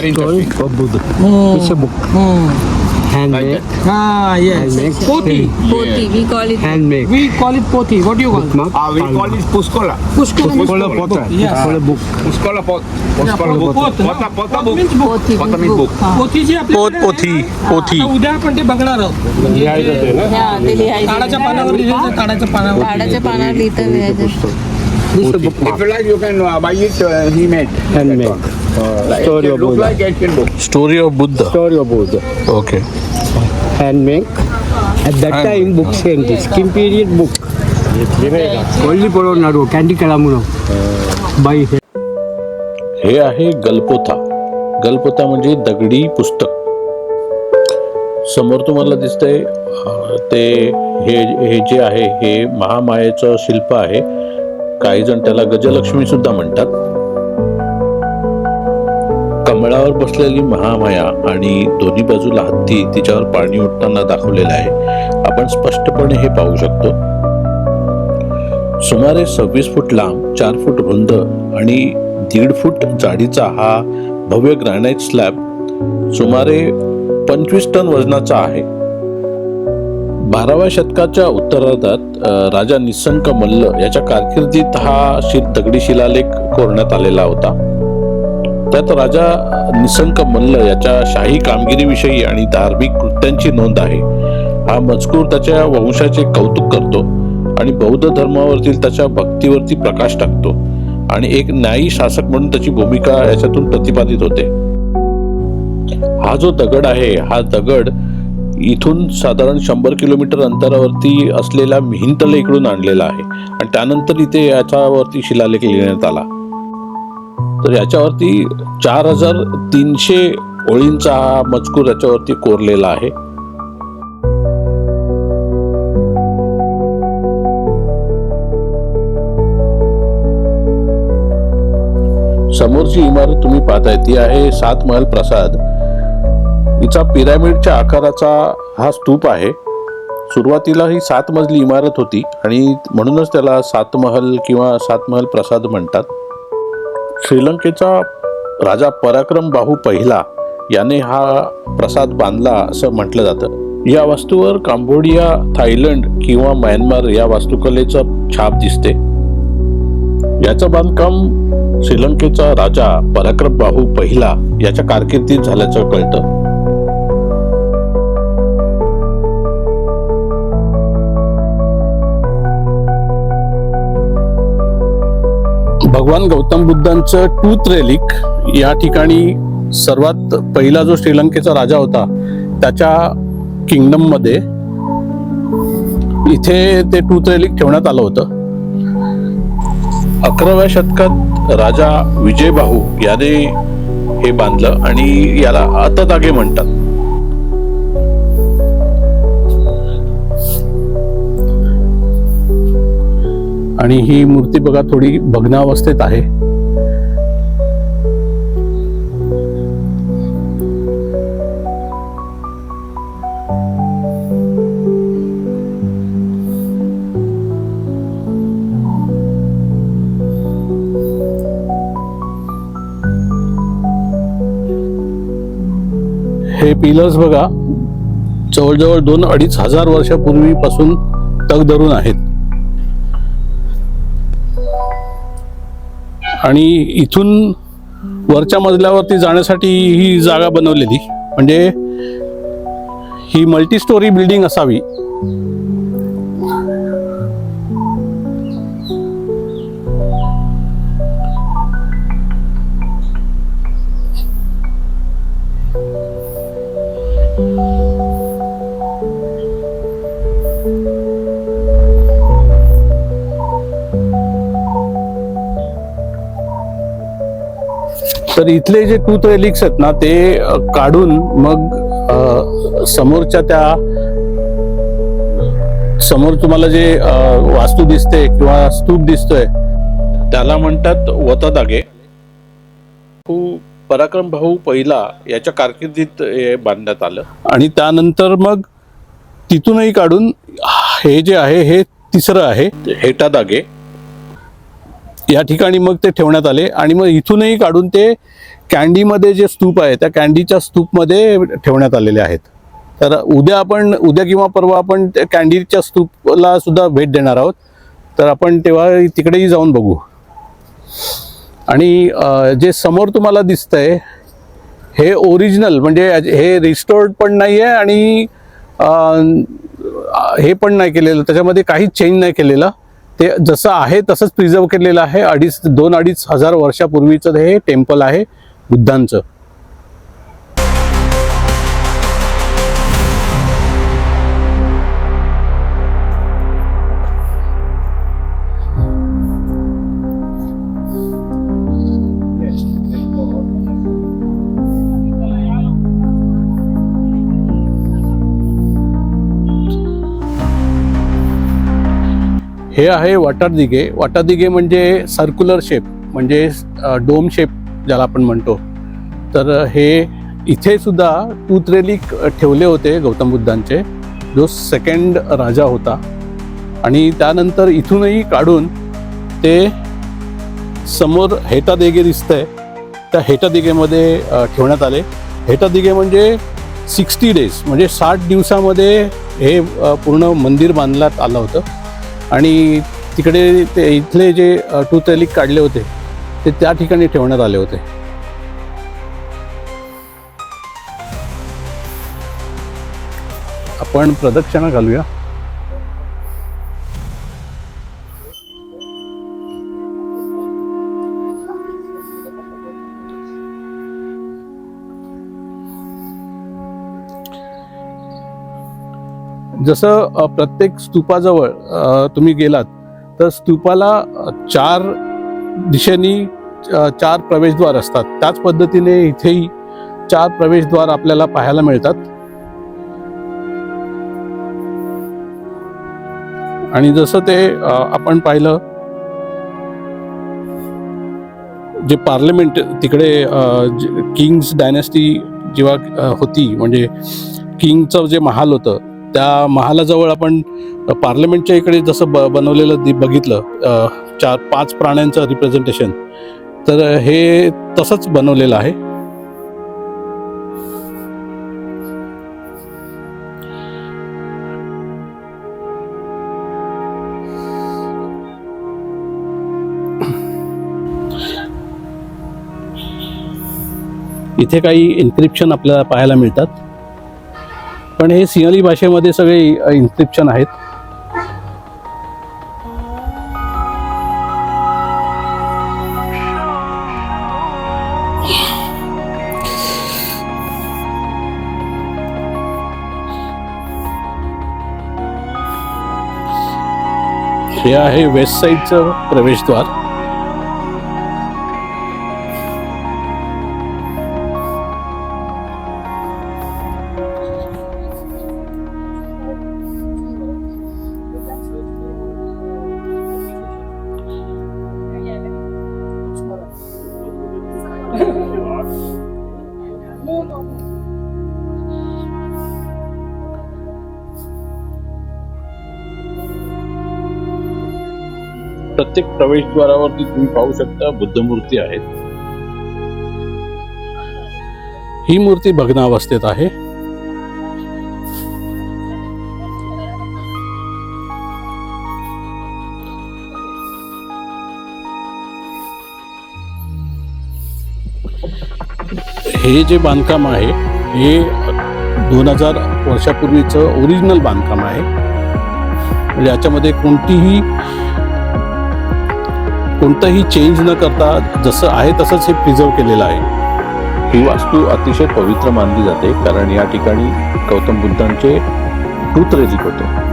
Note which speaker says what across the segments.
Speaker 1: Very
Speaker 2: story
Speaker 1: interesting.
Speaker 2: of Buddha.
Speaker 3: Hmm.
Speaker 2: It's a book.
Speaker 3: Hmm.
Speaker 2: Handmade.
Speaker 1: Like
Speaker 3: Ah, yes.
Speaker 2: Handmade.
Speaker 3: Poti.
Speaker 4: Poti, we call it.
Speaker 2: Handmade.
Speaker 3: We call it poti. What do you call it?
Speaker 2: Mark.
Speaker 1: Ah, we call it Puskola.
Speaker 3: Pushkala means
Speaker 2: Puskola
Speaker 3: book.
Speaker 2: Pota.
Speaker 3: Yes.
Speaker 2: Puskola book.
Speaker 1: Puskola pot.
Speaker 3: Yeah,
Speaker 1: Puskola
Speaker 3: pot-
Speaker 1: book.
Speaker 3: pot, no?
Speaker 1: Pota, pota
Speaker 3: Pot
Speaker 1: book.
Speaker 3: means book.
Speaker 4: Poti
Speaker 1: Pota
Speaker 4: means
Speaker 1: means
Speaker 4: book.
Speaker 1: book.
Speaker 3: हा. पोथी जी
Speaker 5: पोत
Speaker 3: आपल्याकडे
Speaker 5: पोथी
Speaker 3: आहे ना,
Speaker 5: पोथी
Speaker 3: आता उद्या आपण ते बघणार आहोत
Speaker 2: लिहायचं ते ना?
Speaker 4: हा, ते लिहायचं.
Speaker 3: काळाच्या पानावर लिहायचं काळाच्या पानावर
Speaker 4: झाडाच्या पानावर लिहितं लिहायचं
Speaker 2: This is a book
Speaker 1: If you like, you can uh, buy it. Uh, he made.
Speaker 2: Handmade.
Speaker 1: Uh, like,
Speaker 2: Story
Speaker 1: it
Speaker 2: of
Speaker 1: look
Speaker 2: Buddha.
Speaker 1: like ancient book.
Speaker 5: Story of Buddha
Speaker 2: Story of Buddha.
Speaker 5: Okay
Speaker 2: Handmade. At that time, books came. This Kim period book. Only for Naru. Candy Kalamuno. By
Speaker 5: हे आहे गलपोथा गलपोथा म्हणजे दगडी पुस्तक समोर तुम्हाला दिसतंय ते हे हे जे आहे हे महामायेचं शिल्प आहे काही जण त्याला गजलक्ष्मी सुद्धा म्हणतात. कमळावर बसलेली महामाया आणि दोन्ही बाजूला हत्ती तिच्यावर पाणी उठताना दाखवलेलं आहे. आपण स्पष्टपणे हे पाहू शकतो. सुमारे सव्वीस फूट लांब चार फूट रुंद आणि दीड फूट जाडीचा हा भव्य ग्रॅनाइट स्लॅब सुमारे पंचवीस टन वजनाचा आहे. बाराव्या शतकाच्या उत्तरार्धात राजा निसंक मल्ल याच्या कारकिर्दीत हा शीत दगडी शिलालेख कोरण्यात आलेला होता. त्यात राजा निसंक मल्ल याच्या शाही कामगिरीविषयी आणि धार्मिक कृत्यांची नोंद आहे. हा मजकूर त्याच्या वंशाचे कौतुक करतो आणि बौद्ध धर्मावरती त्याच्या भक्तीवरती प्रकाश टाकतो आणि एक न्यायी शासक म्हणून त्याची भूमिका याच्यातून प्रतिपादित होते. हा जो दगड आहे हा दगड इथून साधारण शंभर किलोमीटर अंतरावरती असलेल्या मिहिंतले इकडून आणलेला आहे. आणि त्यानंतर इथे याच्यावरती शिलालेख लिहिण्यात आला. तर याच्यावरती चार हजार तीनशे ओळींचा हा मजकूर याच्यावरती कोरलेला आहे. समोरची इमारत तुम्ही पाहताय ती आहे सात महल प्रसाद. हिचा पिरामिडच्या आकाराचा हा स्तूप आहे. सुरुवातीला ही सात मजली इमारत होती आणि म्हणूनच त्याला सात महल किंवा सात महल प्रसाद म्हणतात. श्रीलंकेचा राजा पराक्रम बाहू पहिला याने हा प्रसाद बांधला असं म्हटलं जातं. या वास्तूवर कांबोडिया थायलंड किंवा म्यानमार या वास्तुकलेचं छाप दिसते. याचं बांधकाम श्रीलंकेचा राजा पराक्रम बाहू पहिला याच्या कारकिर्दीत झाल्याचं कळतं. भगवान गौतम बुद्धांचं टूथ रेलिक या ठिकाणी सर्वात पहिला जो श्रीलंकेचा राजा होता त्याच्या किंगडममध्ये इथे ते टूथ रेलिक ठेवण्यात आलं होतं. अकराव्या शतकात राजा विजयबाहू याने हे बांधलं आणि याला अतदागे म्हणतात. आणि ही मूर्ती बघा थोडी भग्नावस्थेत आहे. हे पिलर्स बघा जवळजवळ दोन अडीच हजार वर्षापूर्वीपासून तग धरून आहेत. आणि इथून वरच्या मजल्यावरती जाण्यासाठी ही जागा बनवलेली. म्हणजे ही मल्टी स्टोरी बिल्डिंग असावी. तर इथले जे टूथ रेलिक्स आहेत ना ते काढून मग समोरच्या त्या समोर तुम्हाला जे वास्तू दिसते किंवा स्तूप दिसतोय त्याला म्हणतात वतदागे. हू पराक्रम भाऊ पहिला याच्या कारकिर्दीत हे बांधण्यात आलं. आणि त्यानंतर मग तिथूनही काढून हे जे आहे हे तिसरं आहे. हेटा दागे
Speaker 6: या ठिकाणी मग ते ठेवण्यात आले आणि मग इथूनही काढून ते कॅन्डीमध्ये जे स्तूप आहे त्या कॅन्डीच्या स्तूपमध्ये ठेवण्यात आलेले आहेत. तर उद्या आपण उद्या किंवा परवा आपण त्या कॅन्डीच्या स्तूपला सुद्धा भेट देणार आहोत. तर आपण तेव्हा तिकडेही जाऊन बघू. आणि जे समोर तुम्हाला दिसतंय हे ओरिजिनल म्हणजे हे रिस्टोर्ड पण नाही आहे आणि हे पण नाही केलेलं. त्याच्यामध्ये काहीच चेंज नाही केलेलं. ते जसं आहे तसंच प्रिझर्व केलेलं आहे. अडीच दोन अडीच हजार वर्षापूर्वीचं हे टेम्पल आहे बुद्धांचं. हे आहे वाटारदिगे वाटारदिगे म्हणजे सर्क्युलर शेप म्हणजे डोम शेप ज्याला आपण म्हणतो. तर हे इथे सुद्धा टूथ ठेवले होते गौतम बुद्धांचे. जो सेकंड राजा होता. आणि त्यानंतर इथूनही काढून ते समोर हेटा दिगे दिसतंय. त्या हेटा दिगेमध्ये ठेवण्यात आले. हेटा दिगे म्हणजे सिक्स्टी डेज म्हणजे साठ दिवसामध्ये हे पूर्ण मंदिर बांधण्यात आलं होतं. आणि तिकडे ते इथले जे टूथ काढले होते ते त्या ठिकाणी ठेवण्यात आले होते. आपण प्रदक्षिणा घालूया. जसं प्रत्येक स्तूपाजवळ तुम्ही गेलात तर स्तूपाला चार दिशेनी चार प्रवेशद्वार असतात. त्याच पद्धतीने इथेही चार प्रवेशद्वार आपल्याला पाहायला मिळतात. आणि जसं ते आपण पाहिलं जे पार्लमेंट तिकडे किंग्स डायनेस्टी जेव्हा होती म्हणजे किंगचं जे महाल होतं त्या महालाजवळ आपण पार्लमेंटच्या इकडे जसं ब बनवलेलं दि- बघितलं चार पाच प्राण्यांचं रिप्रेझेंटेशन तर हे तसंच बनवलेलं आहे. इथे काही इन्क्रिप्शन आपल्याला पाहायला मिळतात. पण हे सिंहली भाषेमध्ये सगळे इन्स्क्रिप्शन आहेत. हे आहे वेस्ट साईडचं प्रवेशद्वार. प्रत्येक प्रवेशद्वारावरती तुम्ही पाहू शकता बुद्ध मूर्ती आहेत. ही मूर्ती भग्नावस्थेत आहे. हे जे बांधकाम आहे हे दोन हजार वर्षापूर्वीचं ओरिजिनल बांधकाम आहे. म्हणजे याच्यामध्ये कोणतीही कोणतंही चेंज न करता जसं आहे तसंच हे प्रिझर्व केलेलं आहे. ही वास्तू अतिशय पवित्र मानली जाते कारण या ठिकाणी गौतम बुद्धांचे टूथ रेलिक होते.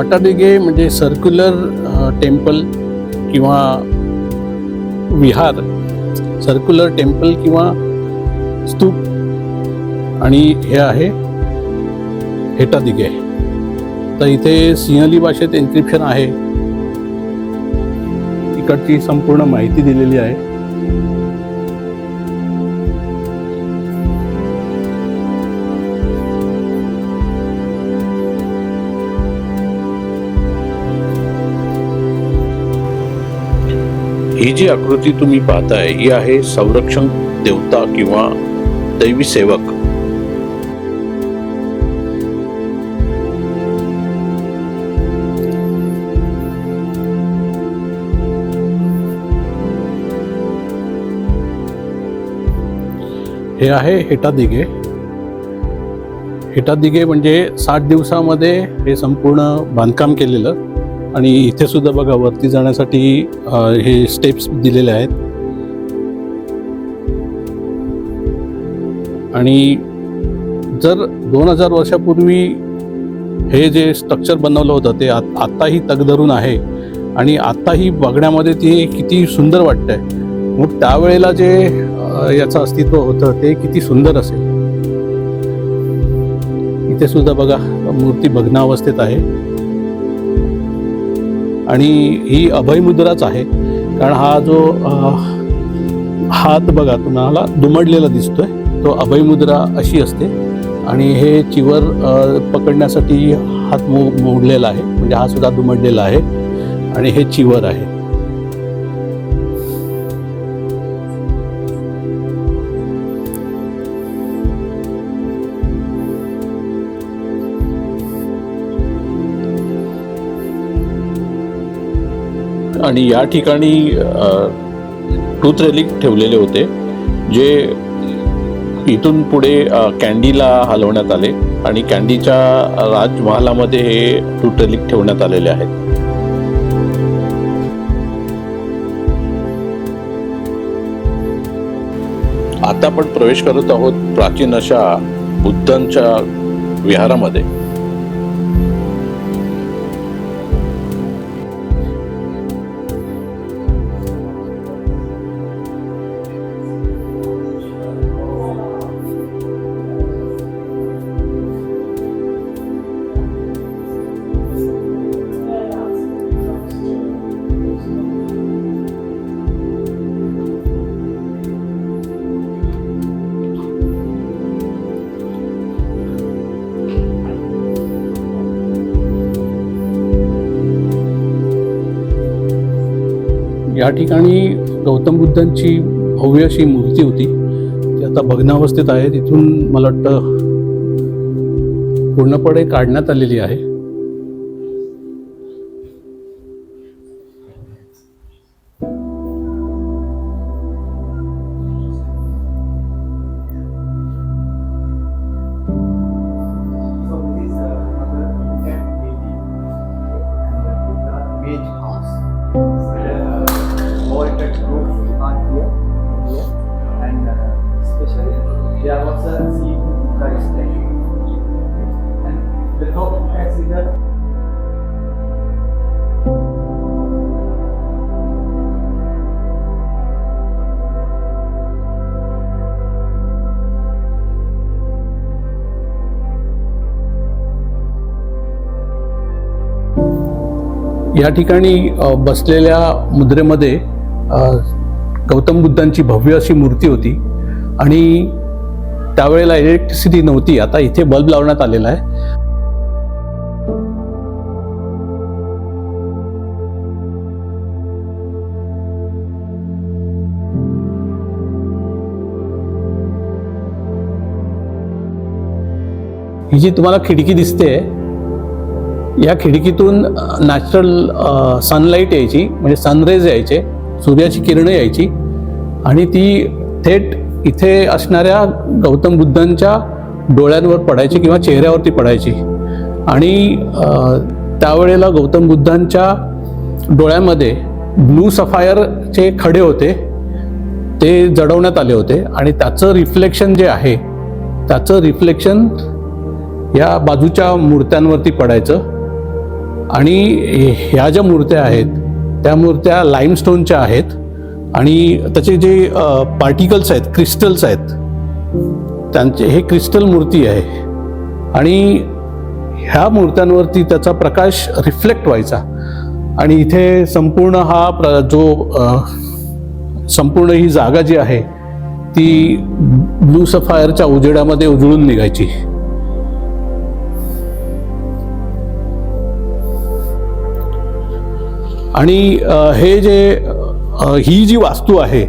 Speaker 6: वाटादिगे म्हणजे सर्क्युलर टेम्पल किंवा विहार सर्क्युलर टेम्पल किंवा स्तूप आणि हे आहे हेटादिगे. तर इथे सिंहली भाषेत एन्क्रिप्शन आहे. इकडची संपूर्ण माहिती दिलेली आहे. ही जी आकृती तुम्ही पाहताय ही आहे संरक्षण देवता किंवा दैवी सेवक. हे आहे हेटादिगे हेटादिगे म्हणजे साठ दिवसामध्ये हे संपूर्ण बांधकाम केलेलं. आणि इथे सुद्धा बघा वरती जाण्यासाठी हे स्टेप्स दिलेले आहेत. आणि जर दोन हजार वर्षापूर्वी हे जे स्ट्रक्चर बनवलं होतं ते आत्ताही तगधरून आहे आणि आत्ताही बघण्यामध्ये ते किती सुंदर वाटतंय. मग त्यावेळेला जे याचं अस्तित्व होतं ते किती सुंदर असेल? इथे सुद्धा बघा मूर्ती भग्नावस्थेत आहे. आणि ही अभयमुद्राच आहे. कारण हा जो हात बघा तुम्हाला दुमडलेला दिसतोय. तो अभयमुद्रा अशी असते. आणि हे चिवर पकडण्यासाठी हात मो मोडलेला आहे. म्हणजे हा सुद्धा दुमडलेला आहे. आणि हे चिवर आहे. आणि या ठिकाणी टूथ रेलिक ठेवलेले होते जे इथून पुढे कॅन्डीला हलवण्यात आले आणि कॅन्डीच्या राजमहालामध्ये हे टूथ रेलिक ठेवण्यात आलेले आहेत. आता आपण प्रवेश करत आहोत प्राचीन अशा बुद्धांच्या विहारामध्ये. या ठिकाणी गौतम बुद्धांची भव्य अशी मूर्ती होती. ती आता भग्नावस्थेत आहे. तिथून मला वाटतं पूर्णपणे काढण्यात आलेली आहे. या ठिकाणी बसलेल्या मुद्रेमध्ये गौतम बुद्धांची भव्य अशी मूर्ती होती. आणि त्यावेळेला इलेक्ट्रिसिटी नव्हती. आता इथे बल्ब लावण्यात आलेला आहे. ही जी तुम्हाला खिडकी दिसते या खिडकीतून नॅचरल सनलाईट यायची म्हणजे सनरेज यायचे सूर्याची किरणं यायची. आणि ती थेट इथे असणाऱ्या गौतम बुद्धांच्या डोळ्यांवर पडायची किंवा चेहऱ्यावरती पडायची. आणि त्यावेळेला गौतम बुद्धांच्या डोळ्यामध्ये ब्लू सफायरचे खडे होते. ते जडवण्यात आले होते. आणि त्याचं रिफ्लेक्शन जे आहे त्याचं रिफ्लेक्शन या बाजूच्या मूर्त्यांवरती पडायचं. आणि ह्या ज्या मूर्त्या आहेत त्या मूर्त्या लाईमस्टोनच्या आहेत आणि त्याचे जे पार्टिकल्स आहेत क्रिस्टल्स आहेत त्यांचे हे क्रिस्टल मूर्ती आहे. आणि ह्या मूर्त्यांवरती त्याचा प्रकाश रिफ्लेक्ट व्हायचा. आणि इथे संपूर्ण हा प्र जो संपूर्ण ही जागा जी आहे ती ब्लू सफायरच्या उजेडामध्ये उजळून निघायची. आणि हे जे ही जी वास्तू आहे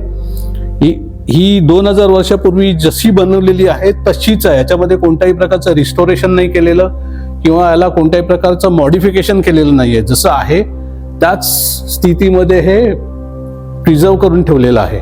Speaker 6: ही ही दोन हजार वर्षापूर्वी जशी बनवलेली आहे तशीच आहे. याच्यामध्ये कोणत्याही प्रकारचं रिस्टोरेशन नाही केलेलं किंवा याला कोणत्याही प्रकारचं मॉडिफिकेशन केलेलं नाही आहे जसं आहे त्याच स्थितीमध्ये हे प्रिझर्व करून ठेवलेलं आहे.